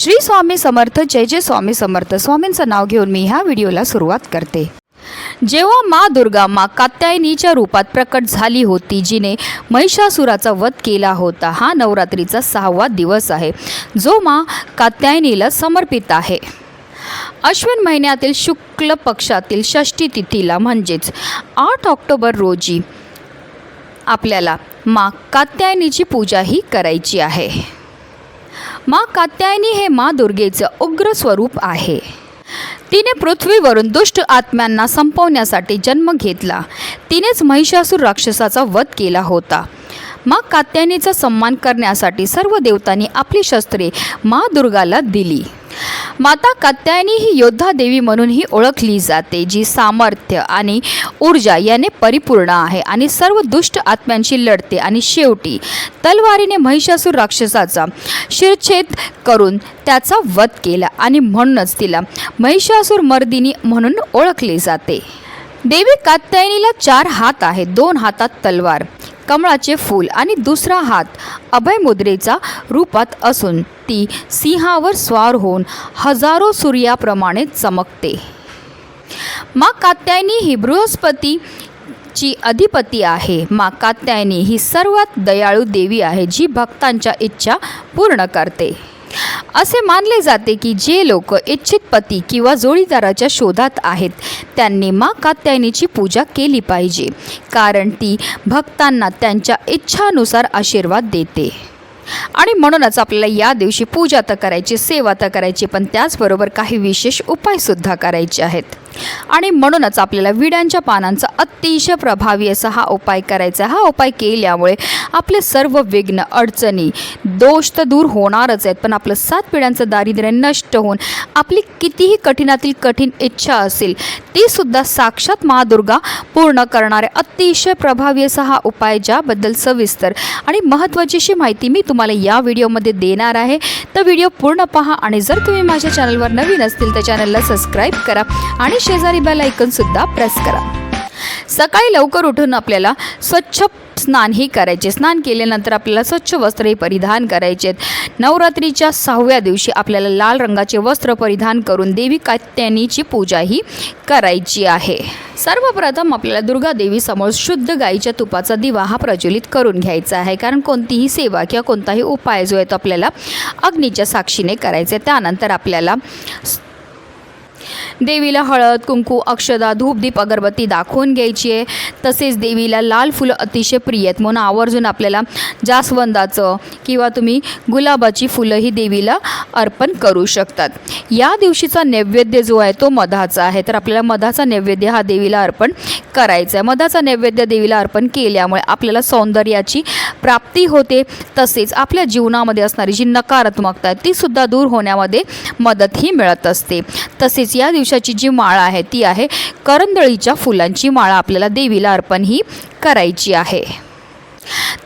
श्री स्वामी समर्थ जय जय स्वामी समर्थ. स्वामींचं नाव घेऊन मी ह्या व्हिडिओला सुरुवात करते. जेव्हा मा दुर्गा मा कात्यायनीच्या रूपात प्रकट झाली होती जिने महिषासुराचा वध केला होता हा नवरात्रीचा सहावा दिवस आहे जो मा कात्यायनीला समर्पित आहे. अश्विन महिन्यातील शुक्ल पक्षातील षष्ठी तिथीला म्हणजेच आठ ऑक्टोबर रोजी आपल्याला मा कात्यायनीची पूजाही करायची आहे. मा कात्यायनी हे मा दुर्गेचं उग्र स्वरूप आहे. तिने पृथ्वीवरून दुष्ट आत्म्यांना संपवण्यासाठी जन्म घेतला. तिनेच महिषासूर राक्षसाचा वध केला होता. मा कात्यायनीचा सन्मान करण्यासाठी सर्व देवतांनी आपली शस्त्रे मा दुर्गाला दिली. माता कात्यायनी ही योद्धा देवी म्हणूनही ओळखली जाते जी सामर्थ्य आणि ऊर्जा याने परिपूर्ण आहे आणि सर्व दुष्ट आत्म्यांशी लढते आणि शेवटी तलवारीने महिषासूर राक्षसाचा शिरछेद करून त्याचा वध केला आणि म्हणूनच तिला महिषासूर मर्दिनी म्हणून ओळखले जाते. देवी कात्यायनीला चार हात आहेत दोन हातात तलवार. कमळाचे फूल आणि दुसरा हात अभय मुद्रेचा रूपात असून ती सिंहावर स्वार होऊन हजारो सूर्याप्रमाणे चमकते. मा कात्यायनी ही बृहस्पती ची अधिपती आहे. मा कात्यायनी ही सर्वात दयाळू देवी आहे जी भक्तांच्या इच्छा पूर्ण करते. असे मानले जाते की जे लोक इच्छित पती किंवा जोडीदाराच्या शोधात आहेत त्यांनी मा कात्यायनीची पूजा केली पाहिजे कारण ती भक्तांना त्यांच्या इच्छानुसार आशीर्वाद देते. आणि म्हणूनच आपल्याला या दिवशी पूजा तर करायची सेवा तर करायची पण त्याचबरोबर काही विशेष उपायसुद्धा करायचे आहेत. आणि म्हणूनच आपल्याला विड्यांच्या पानांचा अतिशय प्रभावी असा हा उपाय करायचा आहे. हा उपाय केल्यामुळे आपले सर्व विघ्न अडचणी दोष तर दूर होणारच आहेत पण आपलं सात पिढ्यांचं दारिद्र्य नष्ट होऊन आपली कितीही कठीणातील कठीण इच्छा असेल ती सुद्धा साक्षात महादुर्गा पूर्ण करणारे अतिशय प्रभावी असा हा उपाय ज्याबद्दल सविस्तर आणि महत्त्वाचीशी माहिती मी तुम्हाला या व्हिडिओमध्ये देणार आहे तर व्हिडिओ पूर्ण पहा आणि जर तुम्ही माझ्या चॅनलवर नवीन असतील तर चॅनलला सबस्क्राईब करा आणि शेजारी बेल ऐकनसुद्धा प्रेस करा. सकाळी लवकर उठून आपल्याला स्वच्छ स्नानही करायचे. स्नान केल्यानंतर आपल्याला स्वच्छ वस्त्रही परिधान करायचे आहेत नवरात्रीच्या सहाव्या दिवशी आपल्याला लाल रंगाचे वस्त्र परिधान करून देवी कात्यानीची पूजाही करायची आहे. सर्वप्रथम आपल्याला दुर्गा देवीसमोर शुद्ध गाईच्या तुपाचा दिवा हा प्रज्वलित करून घ्यायचा आहे. कारण कोणतीही सेवा किंवा कोणताही उपाय जो आहे तो आपल्याला अग्नीच्या साक्षीने करायचा आहे. त्यानंतर आपल्याला देवीला हळद कुंकू अक्षदा धूप दीप अगरबत्ती दाखवून घ्यायची आहे. तसेच देवीला लाल फुलं अतिशय प्रिय आहेत. म्हणून आवर्जून आपल्याला जास्वंदाचं किंवा तुम्ही गुलाबाची फुलंही देवीला अर्पण करू शकतात. या दिवशीचा नैवेद्य जो आहे तो मधाचा आहे. तर आपल्याला मधाचा नैवेद्य हा देवीला अर्पण करायचा आहे. मधाचा नैवेद्य देवीला अर्पण केल्यामुळे आपल्याला सौंदर्याची प्राप्ती होते. तसेच आपल्या जीवनामध्ये असणारी जी नकारात्मकता आहे तीसुद्धा दूर होण्यामध्ये मदतही मिळत असते. तसेच या दिवसाची जी माळा आहे ती आहे करंदळीच्या फुलांची माळा. आपल्याला देवीला अर्पण ही करायची आहे.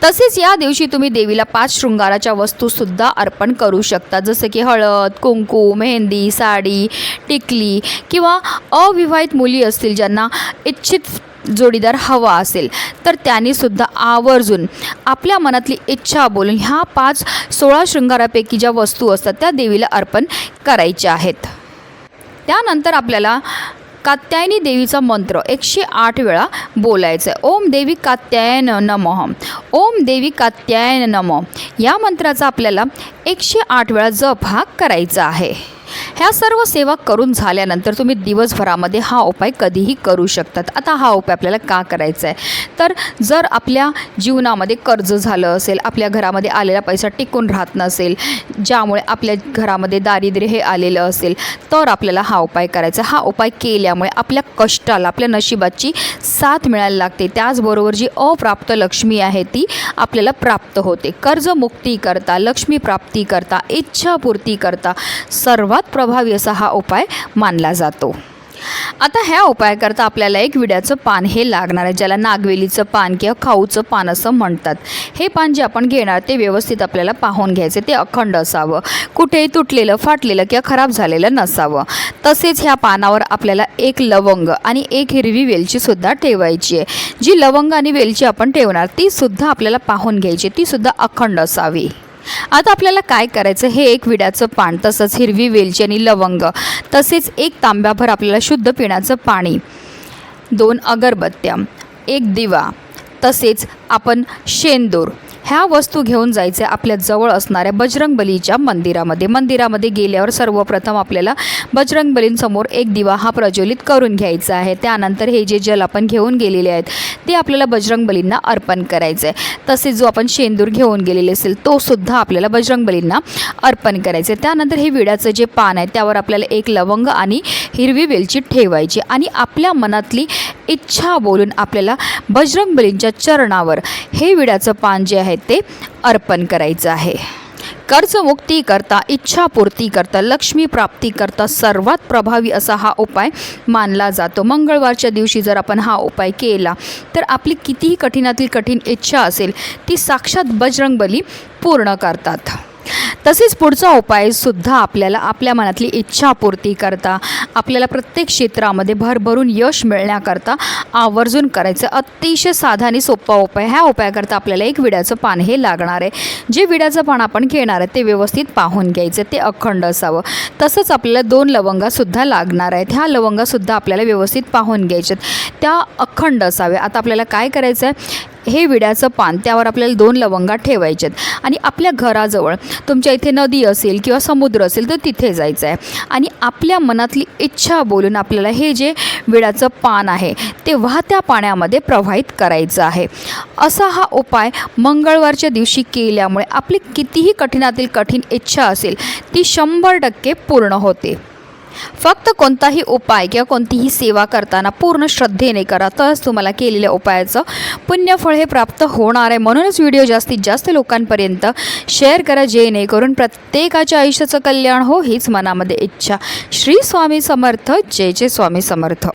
तसेच या दिवशी तुम्ही देवीला पाच शृंगाराच्या वस्तूसुद्धा अर्पण करू शकता. जसं की हळद कुंकू मेहंदी साडी टिकली किंवा अविवाहित मुली असतील ज्यांना इच्छित जोडीदार हवा असेल तर त्यांनीसुद्धा आवर्जून आपल्या मनातली इच्छा बोलून ह्या पाच सोळा शृंगारापैकी ज्या वस्तू असतात त्या देवीला अर्पण करायच्या आहेत. त्यानंतर आपल्याला कात्यायनी देवीचा मंत्र एकशे आठ वेळा बोलायचं. आहे ओम देवी कात्यायन नमः. ओम देवी कात्यायन नम. या मंत्राचा आपल्याला एकशे आठ वेळा जप हा करायचा आहे. ह्या सर्व सेवा करून झाल्यानंतर तुम्ही दिवसभरामध्ये हा उपाय कधीही करू शकतात. आता हा उपाय आपल्याला का करायचा आहे? तर जर आपल्या जीवनामध्ये कर्ज झालं असेल आपल्या घरामध्ये आलेला पैसा टिकून राहत नसेल ज्यामुळे आपल्या घरामध्ये दारिद्र्य हे आलेलं असेल तर आपल्याला हा उपाय करायचा हा उपाय केल्यामुळे आपल्या कष्टाला आपल्या नशिबाची साथ मिळायला लागते. त्याचबरोबर जी अप्राप्त लक्ष्मी आहे ती आपल्याला प्राप्त होते. कर्जमुक्ती करता लक्ष्मी प्राप्ती करता इच्छापूर्ती करता सर्वात प्रभावी असा हा उपाय मानला जातो. आता ह्या उपायाकरता आपल्याला एक विड्याचं पान हे लागणार आहे ज्याला नागवेलीचं पान किंवा खाऊचं पान असं म्हणतात. हे पान जे आपण घेणार ते व्यवस्थित आपल्याला पाहून घ्यायचे ते अखंड असावं. कुठेही तुटलेलं फाटलेलं किंवा खराब झालेलं नसावं. तसेच ह्या पानावर आपल्याला एक लवंग आणि एक हिरवी वेलचीसुद्धा ठेवायची आहे. जी लवंग आणि वेलची आपण ठेवणार तीसुद्धा आपल्याला पाहून घ्यायची तीसुद्धा अखंड असावी. आता आपल्याला काय करायचं? हे एक विड्याचं पान तसंच हिरवी वेलची आणि लवंग तसेच एक तांब्याभर आपल्याला शुद्ध पिण्याचं पाणी दोन अगरबत्त्या एक दिवा तसेच आपण शेंदूर ह्या वस्तू घेऊन जायचे आपल्या जवळ असणाऱ्या बजरंगबलीच्या मंदिरामध्ये. मंदिरामध्ये गेल्यावर सर्वप्रथम आपल्याला बजरंगबलींसमोर एक दिवा हा प्रज्वलित करून घ्यायचा आहे. त्यानंतर हे जे जल आपण घेऊन गेलेले आहेत ते आपल्याला बजरंगबलींना अर्पण करायचं आहे तसेच जो आपण शेंदूर घेऊन गेलेले असेल तो सुद्धा आपल्याला बजरंगबलींना अर्पण करायचं आहे त्यानंतर हे विड्याचं जे पान आहे त्यावर आपल्याला एक लवंग आणि हिरवी वेलची ठेवायची आणि आपल्या मनातली इच्छा बोलून आपल्याला बजरंगबलींच्या चरणावर हे विड्याचं पान जे आहे ते अर्पण करायचं आहे. कर्जमुक्ती करता इच्छापूर्ती करता लक्ष्मी प्राप्ती करता सर्वात प्रभावी असा हा उपाय मानला जातो. मंगळवारच्या दिवशी जर आपण हा उपाय केला तर आपली कितीही कठीणातील कठीण इच्छा असेल ती साक्षात बजरंगबली पूर्ण करतात. तसेच पुढचा उपायसुद्धा आपल्याला आपल्या मनातली इच्छापूर्ती करता आपल्याला प्रत्येक क्षेत्रामध्ये भरभरून यश मिळण्याकरता आवर्जून करायचं अतिशय साधा आणि सोपा उपाय. ह्या उपायाकरता आपल्याला एक विड्याचं पान हे लागणार आहे. जे विड्याचं पान आपण घेणार आहे ते व्यवस्थित पाहून घ्यायचं ते अखंड असावं. तसंच आपल्याला दोन लवंगासुद्धा लागणार आहेत. ह्या लवंगासुद्धा आपल्याला व्यवस्थित पाहून घ्यायच्यात त्या अखंड असाव्या. आता आपल्याला काय करायचं आहे हे विड्याचं पान त्यावर आपल्याला दोन लवंगा ठेवायच्यात आणि आपल्या घराजवळ तुमच्या इथे नदी असेल किंवा समुद्र असेल तर तिथे जायचं आहे. आणि आपल्या मनातली इच्छा बोलून आपल्याला हे जे विड्याचं पान आहे ते वाहत्या पाण्यामध्ये प्रवाहित करायचं आहे. असा हा उपाय मंगळवारच्या दिवशी केल्यामुळे आपली कितीही कठीणातील कठीण इच्छा असेल ती शंभर टक्के पूर्ण होते. फक्त कोणताही उपाय किंवा कोणतीही सेवा करताना पूर्ण श्रद्धेने करा. तरच तुम्हाला केलेल्या उपायाचं पुण्यफळ हे प्राप्त होणार आहे. म्हणूनच व्हिडिओ जास्तीत जास्त लोकांपर्यंत शेअर करा जेणेकरून प्रत्येकाच्या आयुष्याचं कल्याण हो हीच मनामध्ये इच्छा. श्री स्वामी समर्थ. जय जय स्वामी समर्थ.